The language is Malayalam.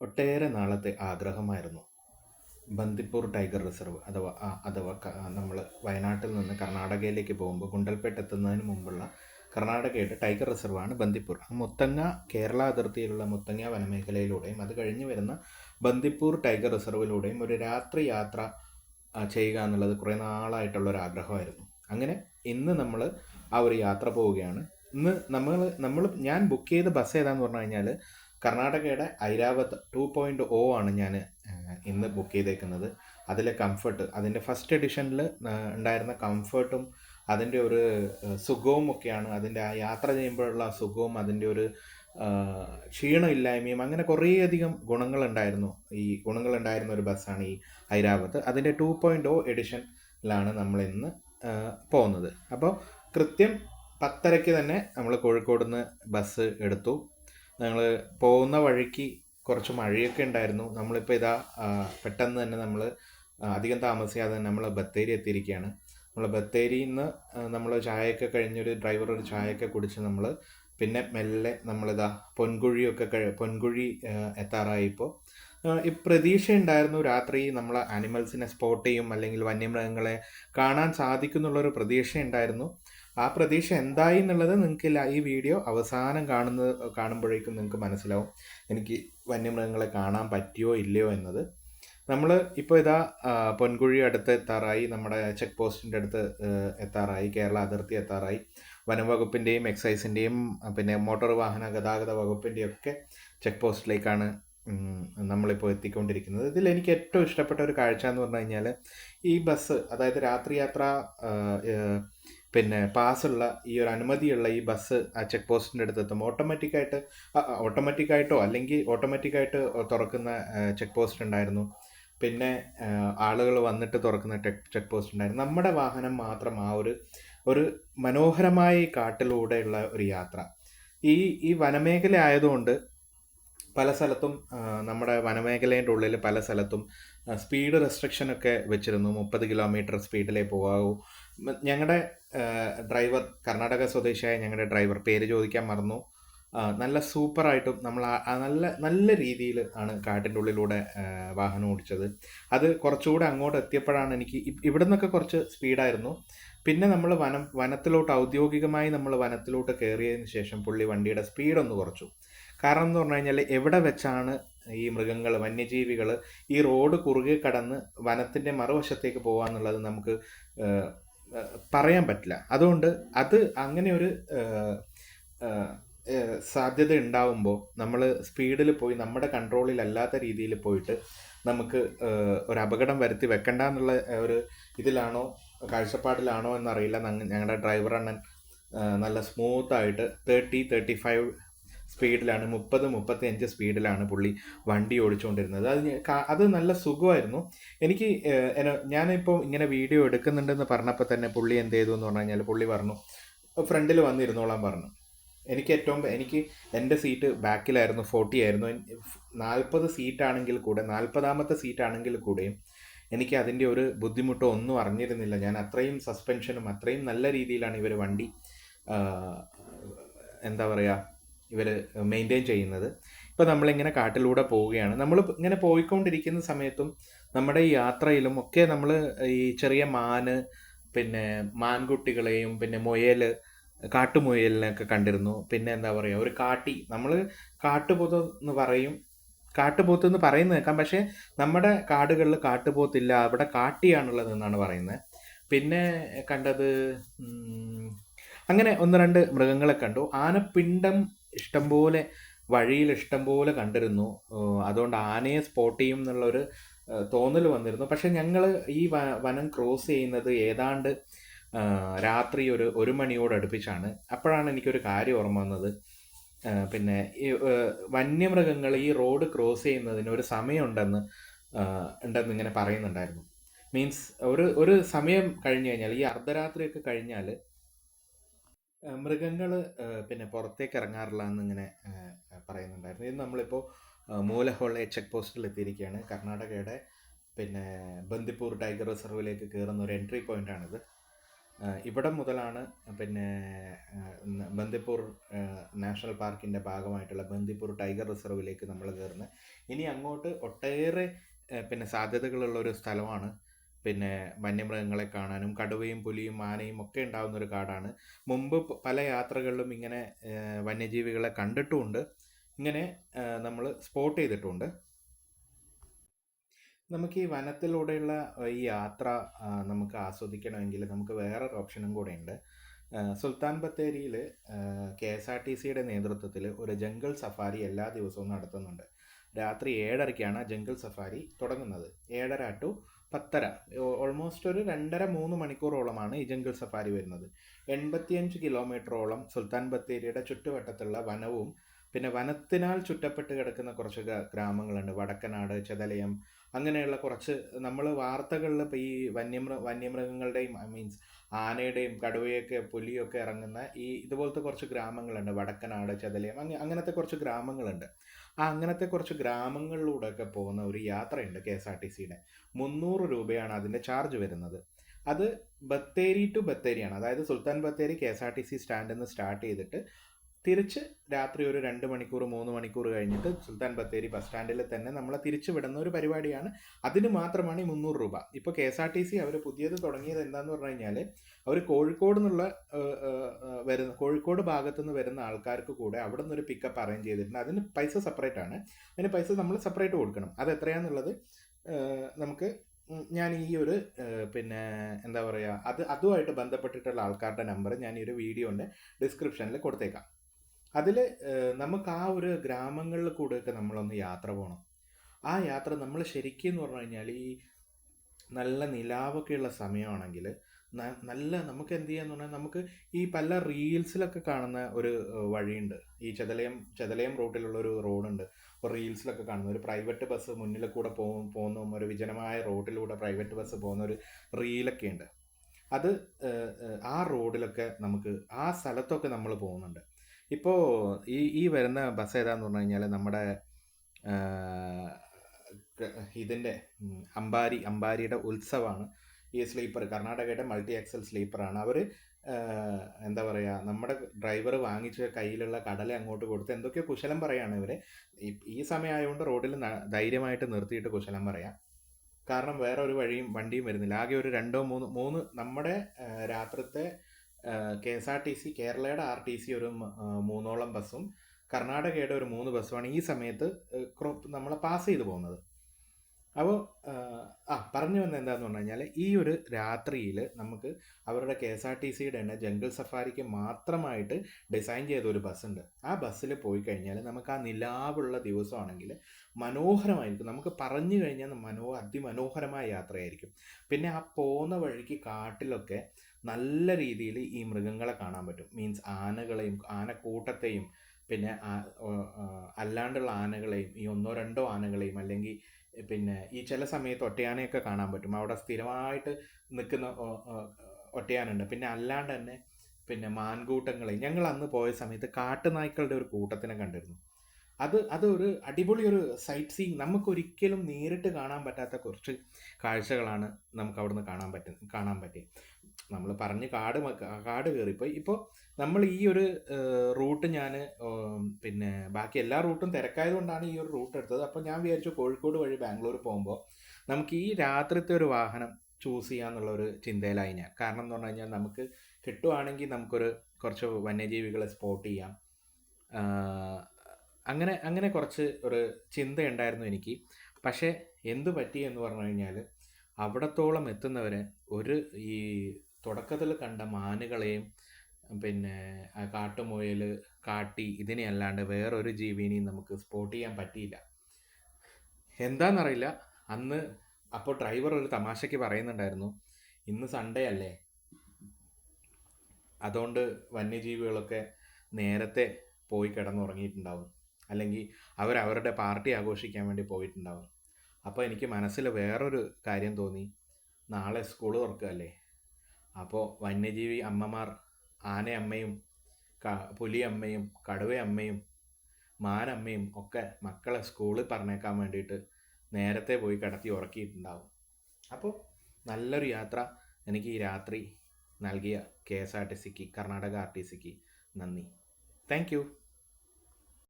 ഒട്ടേറെ നാളത്തെ ആഗ്രഹമായിരുന്നു. ബന്ദിപ്പൂർ ടൈഗർ റിസർവ് അഥവാ അഥവാ നമ്മൾ വയനാട്ടിൽ നിന്ന് കർണാടകയിലേക്ക് പോകുമ്പോൾ ഗുണ്ടൽപേട്ട് എത്തുന്നതിന് മുമ്പുള്ള കർണാടകയുടെ ടൈഗർ റിസർവാണ് ബന്ദിപ്പൂർ. മുത്തങ്ങ കേരള അതിർത്തിയിലുള്ള മുത്തങ്ങ വനമേഖലയിലൂടെയും അത് കഴിഞ്ഞ് വരുന്ന ബന്ദിപ്പൂർ ടൈഗർ റിസർവിലൂടെയും ഒരു രാത്രി യാത്ര ചെയ്യുക എന്നുള്ളത് കുറേ നാളായിട്ടുള്ള ആഗ്രഹമായിരുന്നു അങ്ങനെ ഇന്ന് നമ്മൾ ആ ഒരു യാത്ര പോവുകയാണ്. ഇന്ന് നമ്മൾ നമ്മൾ ഞാൻ ബുക്ക് ചെയ്ത ബസ് ഏതാന്ന് പറഞ്ഞു കഴിഞ്ഞാൽ കർണാടകയുടെ ഐരാവത് ടു പോയിന്റ് ഒ ആണ് ഞാൻ ഇന്ന് ബുക്ക് ചെയ്തേക്കുന്നത്. അതിലെ കംഫർട്ട് അതിന്റെ ഫസ്റ്റ് എഡിഷനിൽ ഉണ്ടായിരുന്ന കംഫർട്ടും അതിന്റെ ഒരു സുഖവും ഒക്കെയാണ്. അതിന്റെ ആ യാത്ര ചെയ്യുമ്പോഴുള്ള സുഖവും അതിന്റെ ഒരു ക്ഷീണമില്ലായ്മയും അങ്ങനെ കുറേയധികം ഗുണങ്ങളുണ്ടായിരുന്നു. ഈ ഗുണങ്ങളുണ്ടായിരുന്ന ഒരു ബസ്സാണ് ഈ ഐരാവത്ത് അതിന്റെ ടു പോയിന്റ് ഒ എഡിഷനിലാണ് നമ്മൾ ഇന്ന് പോകുന്നത്. അപ്പോൾ കൃത്യം പത്തരയ്ക്ക് തന്നെ നമ്മൾ കോഴിക്കോട് നിന്ന് ബസ് എടുത്തു. ഞങ്ങൾ പോകുന്ന വഴിക്ക് കുറച്ച് മഴയൊക്കെ ഉണ്ടായിരുന്നു. നമ്മളിപ്പോൾ ഇതാ പെട്ടെന്ന് തന്നെ നമ്മൾ അധികം താമസിയാതെ തന്നെ നമ്മൾ ബത്തേരി എത്തിയിരിക്കുകയാണ്. നമ്മൾ ബത്തേരിയിൽ നിന്ന് നമ്മൾ ചായയൊക്കെ കഴിഞ്ഞൊരു ഡ്രൈവർ ഒരു ചായയൊക്കെ കുടിച്ച് നമ്മൾ പിന്നെ മെല്ലെ നമ്മളിതാ പൊൻകുഴിയൊക്കെ കഴി പൊൻകുഴി എത്താറായിപ്പോൾ ഈ പ്രതീക്ഷ ഉണ്ടായിരുന്നു രാത്രി നമ്മൾ ആനിമൽസിനെ സ്പോട്ട് ചെയ്യും അല്ലെങ്കിൽ വന്യമൃഗങ്ങളെ കാണാൻ സാധിക്കുന്നുള്ളൊരു പ്രതീക്ഷ ഉണ്ടായിരുന്നു. ആ പ്രതീക്ഷ എന്തായി എന്നുള്ളത് നിങ്ങൾക്ക് ഈ വീഡിയോ അവസാനം കാണുന്ന കാണുമ്പോഴേക്കും നിങ്ങൾക്ക് മനസ്സിലാവും. എനിക്ക് വന്യമൃഗങ്ങളെ കാണാൻ പറ്റിയോ ഇല്ലയോ എന്നത്. നമ്മൾ ഇപ്പോൾ ഇതാ പൊൻകുഴി അടുത്ത് എത്താറായി. നമ്മുടെ ചെക്ക് പോസ്റ്റിന്റെ അടുത്ത് എത്താറായി. കേരള അതിർത്തി എത്താറായി. വനംവകുപ്പിന്റെയും എക്സൈസിന്റെയും പിന്നെ മോട്ടോർ വാഹന ഗതാഗത വകുപ്പിന്റെയും ഒക്കെ ചെക്ക് പോസ്റ്റിലേക്കാണ് നമ്മളിപ്പോൾ എത്തിക്കൊണ്ടിരിക്കുന്നത്. ഇതിൽ എനിക്ക് ഏറ്റവും ഇഷ്ടപ്പെട്ട ഒരു കാഴ്ച എന്ന് പറഞ്ഞു കഴിഞ്ഞാൽ ഈ ബസ് അതായത് രാത്രി യാത്ര പിന്നെ പാസ്സുള്ള ഈ ഒരു അനുമതിയുള്ള ഈ ബസ് ആ ചെക്ക് പോസ്റ്റിന്റെ അടുത്ത് എത്തുമ്പോൾ ഓട്ടോമാറ്റിക്കായിട്ട് ഓട്ടോമാറ്റിക്കായിട്ടോ അല്ലെങ്കിൽ ഓട്ടോമാറ്റിക്കായിട്ട് തുറക്കുന്ന ചെക്ക് പോസ്റ്റ് ഉണ്ടായിരുന്നു. പിന്നെ ആളുകൾ വന്നിട്ട് തുറക്കുന്ന ചെക്ക് പോസ്റ്റ് ഉണ്ടായിരുന്നു. നമ്മുടെ വാഹനം മാത്രം ആ ഒരു ഒരു മനോഹരമായ കാട്ടിലൂടെയുള്ള ഒരു യാത്ര. ഈ ഈ വനമേഖല ആയതുകൊണ്ട് പല സ്ഥലത്തും നമ്മുടെ വനമേഖലേന്റെ ഉള്ളിൽ പല സ്ഥലത്തും സ്പീഡ് റെസ്ട്രിക്ഷൻ ഒക്കെ വെച്ചിരുന്നു. മുപ്പത് കിലോമീറ്റർ സ്പീഡിലേ പോകാവൂ. ഞങ്ങളുടെ ഡ്രൈവർ കർണാടക സ്വദേശിയായ ഞങ്ങളുടെ ഡ്രൈവർ പേര് ചോദിക്കാൻ മറന്നു. നല്ല സൂപ്പറായിട്ടും നമ്മൾ നല്ല നല്ല രീതിയിൽ ആണ് കാട്ടിന്റെ ഉള്ളിലൂടെ വാഹനം ഓടിച്ചത്. അത് കുറച്ചുകൂടെ അങ്ങോട്ട് എത്തിയപ്പോഴാണ് എനിക്ക് ഇവിടെ നിന്നൊക്കെ കുറച്ച് സ്പീഡായിരുന്നു. പിന്നെ നമ്മൾ വനം വനത്തിലോട്ട് ഔദ്യോഗികമായി നമ്മൾ വനത്തിലോട്ട് കയറിയതിന് ശേഷം പുള്ളി വണ്ടിയുടെ സ്പീഡൊന്ന് കുറച്ചു. കാരണം എന്ന് പറഞ്ഞു കഴിഞ്ഞാൽ എവിടെ വെച്ചാണ് ഈ മൃഗങ്ങൾ വന്യജീവികൾ ഈ റോഡ് കുറുകെ കടന്ന് വനത്തിന്റെ മറുവശത്തേക്ക് പോകാന്നുള്ളത് നമുക്ക് പറയാൻ പറ്റില്ല. അതുകൊണ്ട് അത് അങ്ങനെ ഒരു സാധ്യത ഉണ്ടാവുമ്പോൾ നമ്മൾ സ്പീഡിൽ പോയി നമ്മുടെ കൺട്രോളിൽ അല്ലാത്ത രീതിയിൽ പോയിട്ട് നമുക്ക് ഒരു അപകടം വരുത്തി വെക്കണ്ട എന്നുള്ള ഒരു ഇതിലാണോ കാഴ്ചപ്പാടിലാണോ എന്നറിയില്ല. ഞങ്ങളുടെ ഡ്രൈവർ അണ്ണൻ നല്ല സ്മൂത്തായിട്ട് തേർട്ടി തേർട്ടി ഫൈവ് സ്പീഡിലാണ് മുപ്പത് മുപ്പത്തി അഞ്ച് സ്പീഡിലാണ് പുള്ളി വണ്ടി ഓടിച്ചുകൊണ്ടിരുന്നത് അത് അത് നല്ല സുഖമായിരുന്നു. എനിക്ക് ഞാനിപ്പോൾ ഇങ്ങനെ വീഡിയോ എടുക്കുന്നുണ്ടെന്ന് പറഞ്ഞപ്പോൾ തന്നെ പുള്ളി എന്ത് ചെയ്തു എന്ന് പറഞ്ഞു കഴിഞ്ഞാൽ പുള്ളി പറഞ്ഞു ഫ്രണ്ടിൽ വന്നിരുന്നോളാൻ പറഞ്ഞു. എനിക്ക് ഏറ്റവും എനിക്ക് എന്റെ സീറ്റ് ബാക്കിലായിരുന്നു ഫോർട്ടി ആയിരുന്നു നാൽപ്പത് സീറ്റാണെങ്കിൽ കൂടെ നാൽപ്പതാമത്തെ സീറ്റാണെങ്കിൽ കൂടെയും എനിക്ക് അതിന്റെ ഒരു ബുദ്ധിമുട്ടോ ഒന്നും അറിഞ്ഞിരുന്നില്ല. ഞാൻ അത്രയും സസ്പെൻഷനും അത്രയും നല്ല രീതിയിലാണ് ഇവർ വണ്ടി എന്താ പറയുക ഇവർ മെയിന്റെയിൻ ചെയ്യുന്നത്. ഇപ്പോൾ നമ്മളിങ്ങനെ കാട്ടിലൂടെ പോവുകയാണ്. നമ്മൾ ഇങ്ങനെ പോയിക്കൊണ്ടിരിക്കുന്ന സമയത്തും നമ്മുടെ ഈ യാത്രയിലും ഒക്കെ നമ്മൾ ഈ ചെറിയ മാന് പിന്നെ മാൻകുട്ടികളെയും പിന്നെ മുയൽ കാട്ടുമുയലിനെയൊക്കെ കണ്ടിരുന്നു. പിന്നെ എന്താ പറയുക ഒരു കാട്ടി. നമ്മൾ കാട്ടുപോത്ത് എന്ന് പറയും കാട്ടുപോത്ത് എന്ന് പറയുന്നത് കേൾക്കാം. പക്ഷേ നമ്മുടെ കാടുകളിൽ കാട്ടുപോത്തില്ല. അവിടെ കാട്ടിയാണുള്ളത് എന്നാണ് പറയുന്നത്. പിന്നെ കണ്ടത് അങ്ങനെ ഒന്ന് രണ്ട് മൃഗങ്ങളെ കണ്ടു. ആനപ്പിണ്ടം ഇഷ്ടംപോലെ വഴിയിൽ ഇഷ്ടംപോലെ കണ്ടിരുന്നു. അതുകൊണ്ട് ആനയെ സ്പോട്ട് ചെയ്യും എന്നുള്ളൊരു തോന്നൽ വന്നിരുന്നു. പക്ഷെ ഞങ്ങൾ ഈ വനം ക്രോസ് ചെയ്യുന്നത് ഏതാണ്ട് രാത്രി ഒരു ഒരു മണിയോട് അടുപ്പിച്ചാണ്. അപ്പോഴാണ് എനിക്കൊരു കാര്യം ഓർമ്മ വന്നത്. പിന്നെ ഈ വന്യമൃഗങ്ങൾ ഈ റോഡ് ക്രോസ് ചെയ്യുന്നതിന് ഒരു സമയമുണ്ടെന്ന് ഉണ്ടെന്ന് ഇങ്ങനെ പറയുന്നുണ്ടായിരുന്നു. മീൻസ് ഒരു ഒരു സമയം കഴിഞ്ഞു കഴിഞ്ഞാൽ ഈ അർദ്ധരാത്രിയൊക്കെ കഴിഞ്ഞാൽ മൃഗങ്ങൾ പിന്നെ പുറത്തേക്ക് ഇറങ്ങാറില്ല എന്നിങ്ങനെ പറയുന്നുണ്ടായിരുന്നു. ഇത് നമ്മളിപ്പോൾ മൂലഹോളെ ചെക്ക് പോസ്റ്റിൽ എത്തിയിരിക്കുകയാണ് കർണാടകയുടെ പിന്നെ ബന്ദിപ്പൂർ ടൈഗർ റിസർവിലേക്ക് കയറുന്ന ഒരു എൻട്രി പോയിന്റാണിത് ഇവിടെ മുതലാണ് പിന്നെ ബന്ദിപ്പൂർ നാഷണൽ പാർക്കിന്റെ ഭാഗമായിട്ടുള്ള ബന്ദിപ്പൂർ ടൈഗർ റിസർവിലേക്ക് നമ്മൾ കയറുന്നത്. ഇനി അങ്ങോട്ട് ഒട്ടേറെ പിന്നെ സാധ്യതകളുള്ള ഒരു സ്ഥലമാണ് പിന്നെ വന്യമൃഗങ്ങളെ കാണാനും കടുവയും പുലിയും ആനയും ഒക്കെ ഉണ്ടാകുന്ന ഒരു കാടാണ്. മുമ്പ് പല യാത്രകളിലും ഇങ്ങനെ വന്യജീവികളെ കണ്ടിട്ടുമുണ്ട്. ഇങ്ങനെ നമ്മൾ സ്പോട്ട് ചെയ്തിട്ടുണ്ട്. നമുക്ക് ഈ വനത്തിലൂടെയുള്ള ഈ യാത്ര നമുക്ക് ആസ്വദിക്കണമെങ്കിൽ നമുക്ക് വേറൊരു ഓപ്ഷനും കൂടെ ഉണ്ട് സുൽത്താൻ ബത്തേരിയിൽ കെ എസ് ആർ ടി സിയുടെ നേതൃത്വത്തിൽ ഒരു ജംഗിൾ സഫാരി എല്ലാ ദിവസവും നടത്തുന്നുണ്ട്. രാത്രി ഏഴരയ്ക്കാണ് ജംഗിൾ സഫാരി തുടങ്ങുന്നത്. ഏഴര ടു പത്തര ഓൾമോസ്റ്റ് ഒരു രണ്ടര മൂന്ന് മണിക്കൂറോളമാണ് ഈ ജംഗിൾ സഫാരി വരുന്നത്. എൺപത്തിയഞ്ച് കിലോമീറ്ററോളം സുൽത്താൻ ബത്തേരിയുടെ ചുറ്റുവട്ടത്തുള്ള വനവും പിന്നെ വനത്തിനാൽ ചുറ്റപ്പെട്ട് കിടക്കുന്ന കുറച്ച് ഗ്രാമങ്ങളുണ്ട്. വടക്കനാട് ചെതലയം അങ്ങനെയുള്ള കുറച്ച് നമ്മൾ വാർത്തകളിൽ ഇപ്പോൾ ഈ വന്യമൃ വന്യമൃഗങ്ങളുടെയും മീൻസ് ആനയുടെയും കടുവയൊക്കെ പുലിയൊക്കെ ഇറങ്ങുന്ന ഈ ഇതുപോലത്തെ കുറച്ച് ഗ്രാമങ്ങളുണ്ട്. വടക്കനാട് ചതലയം അങ്ങ അങ്ങനത്തെ കുറച്ച് ഗ്രാമങ്ങളുണ്ട്. ആ അങ്ങനത്തെ കുറച്ച് ഗ്രാമങ്ങളിലൂടെയൊക്കെ പോകുന്ന ഒരു യാത്രയുണ്ട് കെ എസ് ആർ ടി സിയുടെ. മുന്നൂറ് രൂപയാണ് അതിന്റെ ചാർജ് വരുന്നത്. അത് ബത്തേരി ടു ബത്തേരിയാണ്. അതായത് Sultan Bathery K S R T C സ്റ്റാൻഡിൽ നിന്ന് സ്റ്റാർട്ട് ചെയ്തിട്ട് തിരിച്ച് രാത്രി ഒരു രണ്ട് മണിക്കൂർ മൂന്ന് മണിക്കൂർ കഴിഞ്ഞിട്ട് സുൽത്താൻ ബത്തേരി ബസ് സ്റ്റാൻഡിൽ തന്നെ നമ്മളെ തിരിച്ചു വിടുന്ന ഒരു പരിപാടിയാണ്. അതിന് മാത്രമാണ് ഈ മുന്നൂറ് രൂപ. ഇപ്പോൾ K S R T C അവർ പുതിയത് തുടങ്ങിയത് എന്താന്ന് പറഞ്ഞു കഴിഞ്ഞാൽ അവർ കോഴിക്കോട് നിന്നുള്ള വരുന്ന കോഴിക്കോട് ഭാഗത്തു നിന്ന് വരുന്ന ആൾക്കാർക്ക് കൂടെ അവിടെ നിന്ന് ഒരു പിക്കപ്പ് അറേഞ്ച് ചെയ്തിട്ടുണ്ട്. അതിന് പൈസ സെപ്പറേറ്റ് ആണ്. അതിന് പൈസ നമ്മൾ സെപ്പറേറ്റ് കൊടുക്കണം. അത് എത്രയാണെന്നുള്ളത് നമുക്ക് ഞാൻ ഈ ഒരു പിന്നെ എന്താ പറയുക അത് അതുമായിട്ട് ബന്ധപ്പെട്ടിട്ടുള്ള ആൾക്കാരുടെ നമ്പർ ഞാൻ ഈ ഒരു വീഡിയോന്റെ ഡിസ്ക്രിപ്ഷനിൽ കൊടുത്തേക്കാം. അതിൽ നമുക്ക് ആ ഒരു ഗ്രാമങ്ങളിൽ കൂടെയൊക്കെ നമ്മളൊന്ന് യാത്ര പോകണം ആ യാത്ര നമ്മൾ ശരിക്കും എന്ന് പറഞ്ഞു കഴിഞ്ഞാൽ ഈ നല്ല നിലാവൊക്കെയുള്ള സമയമാണെങ്കിൽ നല്ല നമുക്ക് എന്ത് ചെയ്യാന്ന് പറഞ്ഞാൽ നമുക്ക് ഈ പല റീൽസിലൊക്കെ കാണുന്ന ഒരു വഴിയുണ്ട്. ഈ ചെതലയം ചെതലയം റൂട്ടിലുള്ള ഒരു റോഡുണ്ട്. ഇപ്പോൾ റീൽസിലൊക്കെ കാണുന്ന ഒരു പ്രൈവറ്റ് ബസ് മുന്നിൽ കൂടെ പോകും പോകുന്ന ഒരു വിജനമായ റോഡിലൂടെ പ്രൈവറ്റ് ബസ് പോകുന്ന ഒരു റീലൊക്കെ ഉണ്ട് അത് ആ റോഡിലൊക്കെ നമുക്ക് ആ സ്ഥലത്തൊക്കെ നമ്മൾ പോകുന്നുണ്ട്. ഇപ്പോൾ ഈ ഈ വരുന്ന ബസ് ഏതാന്ന് പറഞ്ഞു കഴിഞ്ഞാൽ നമ്മുടെ ഇതിന്റെ അമ്പാരി അമ്പാരിയുടെ ഉത്സവമാണ് ഈ സ്ലീപ്പർ. കർണാടകയുടെ മൾട്ടി എക്സൽ സ്ലീപ്പറാണ്. അവർ എന്താ പറയുക നമ്മുടെ ഡ്രൈവർ വാങ്ങിച്ച് കയ്യിലുള്ള കടല അങ്ങോട്ട് കൊടുത്ത് എന്തൊക്കെയോ കുശലം പറയാണ് ഇവർ ഈ സമയമായതുകൊണ്ട് റോഡിൽ ധൈര്യമായിട്ട് നിർത്തിയിട്ട് കുശലം പറയാം. കാരണം വേറെ ഒരു വഴിയും വണ്ടിയും വരുന്നില്ല. ആകെ ഒരു രണ്ടോ മൂന്ന് മൂന്ന് നമ്മുടെ രാത്രിത്തെ K S R T C കേരളയുടെ ആർ ടി സി ഒരു മൂന്നോളം ബസ്സും കർണാടകയുടെ ഒരു മൂന്ന് ബസ്സുമാണ് ഈ സമയത്ത് നമ്മളെ പാസ് ചെയ്തു പോകുന്നത്. അപ്പോൾ ആ പറഞ്ഞു വന്നത് എന്താന്ന് പറഞ്ഞു കഴിഞ്ഞാൽ ഈ ഒരു രാത്രിയിൽ നമുക്ക് അവരുടെ കെ എസ് ആർ ടി സിയുടെ തന്നെ ജംഗിൾ സഫാരിക്ക് മാത്രമായിട്ട് ഡിസൈൻ ചെയ്ത ഒരു ബസ്സുണ്ട്. ആ ബസ്സിൽ പോയി കഴിഞ്ഞാൽ നമുക്ക് ആ നിലാവുള്ള ദിവസമാണെങ്കിൽ മനോഹരമായിരിക്കും. നമുക്ക് പറഞ്ഞു കഴിഞ്ഞാൽ മനോ അതിമനോഹരമായ യാത്രയായിരിക്കും. പിന്നെ ആ പോകുന്ന വഴിക്ക് കാട്ടിലൊക്കെ നല്ല രീതിയിൽ ഈ മൃഗങ്ങളെ കാണാൻ പറ്റും. മീൻസ് ആനകളെയും ആനക്കൂട്ടത്തെയും പിന്നെ അല്ലാണ്ടുള്ള ആനകളെയും ഈ ഒന്നോ രണ്ടോ ആനകളെയും അല്ലെങ്കിൽ പിന്നെ ഈ ചില സമയത്ത് ഒറ്റയാനയൊക്കെ കാണാൻ പറ്റും. അവിടെ സ്ഥിരമായിട്ട് നിൽക്കുന്ന ഒറ്റയാനുണ്ട്. പിന്നെ അല്ലാണ്ട് തന്നെ പിന്നെ മാൻകൂട്ടങ്ങൾ ഞങ്ങൾ അന്ന് പോയ സമയത്ത് കാട്ടുനായ്ക്കളുടെ ഒരു കൂട്ടത്തിനെ കണ്ടിരുന്നു. അത് അതൊരു അടിപൊളി ഒരു സൈറ്റ് സീയിങ് നമുക്കൊരിക്കലും നേരിട്ട് കാണാൻ പറ്റാത്ത കുറച്ച് കാഴ്ചകളാണ് നമുക്ക് അവിടുന്ന് കാണാൻ പറ്റും കാണാൻ പറ്റി നമ്മൾ പറഞ്ഞ് കാട് കാട് കയറിപ്പോയി. ഇപ്പോൾ നമ്മൾ ഈ ഒരു റൂട്ട് ഞാൻ പിന്നെ ബാക്കി എല്ലാ റൂട്ടും തിരക്കായതുകൊണ്ടാണ് ഈ ഒരു റൂട്ട് എടുത്തത്. അപ്പോൾ ഞാൻ വിചാരിച്ചു കോഴിക്കോട് വഴി ബാംഗ്ലൂർ പോകുമ്പോൾ നമുക്ക് ഈ രാത്രിത്തെ ഒരു വാഹനം ചൂസ് ചെയ്യാന്നുള്ള ഒരു ചിന്തയിലായി ഞാൻ. കാരണം എന്ന് പറഞ്ഞു കഴിഞ്ഞാൽ നമുക്ക് കിട്ടുവാണെങ്കിൽ നമുക്കൊരു കുറച്ച് വന്യജീവികളെ സ്പോട്ട് ചെയ്യാം. അങ്ങനെ അങ്ങനെ കുറച്ച് ഒരു ചിന്തയുണ്ടായിരുന്നു എനിക്ക്. പക്ഷേ എന്തു പറ്റി എന്ന് പറഞ്ഞു കഴിഞ്ഞാൽ അവിടത്തോളം എത്തുന്നവരെ ഒരു ഈ തുടക്കത്തിൽ കണ്ട മാനുകളെയും പിന്നെ കാട്ടുമുയൽ കാട്ടി ഇതിനെ അല്ലാണ്ട് വേറൊരു ജീവിനെയും നമുക്ക് സ്പോട്ട് ചെയ്യാൻ പറ്റിയില്ല. എന്താണെന്നറിയില്ല അന്ന് അപ്പോൾ ഡ്രൈവർ ഒരു തമാശയ്ക്ക് പറയുന്നുണ്ടായിരുന്നു ഇന്ന് സൺഡേ അല്ലേ? അതുകൊണ്ട് വന്യജീവികളൊക്കെ നേരത്തെ പോയി കിടന്നുറങ്ങിയിട്ടുണ്ടാവും. അല്ലെങ്കിൽ അവരവരുടെ പാർട്ടി ആഘോഷിക്കാൻ വേണ്ടി പോയിട്ടുണ്ടാവും. അപ്പോൾ എനിക്ക് മനസ്സിൽ വേറൊരു കാര്യം തോന്നി. നാളെ സ്കൂൾ തുറക്കുകയല്ലേ? അപ്പോൾ വന്യജീവി അമ്മമാർ ആനയമ്മയും ക പുലിയമ്മയും കടുവയമ്മയും മാനമ്മയും ഒക്കെ മക്കളെ സ്കൂളിൽ പറഞ്ഞേക്കാൻ വേണ്ടിയിട്ട് നേരത്തെ പോയി കിടത്തി ഉറക്കിയിട്ടുണ്ടാവും. അപ്പോൾ നല്ലൊരു യാത്ര എനിക്ക് ഈ രാത്രി നൽകിയ കെ എസ് ആർ ടി സിക്ക് കർണാടക ആർ ടി സിക്ക് നന്ദി. താങ്ക്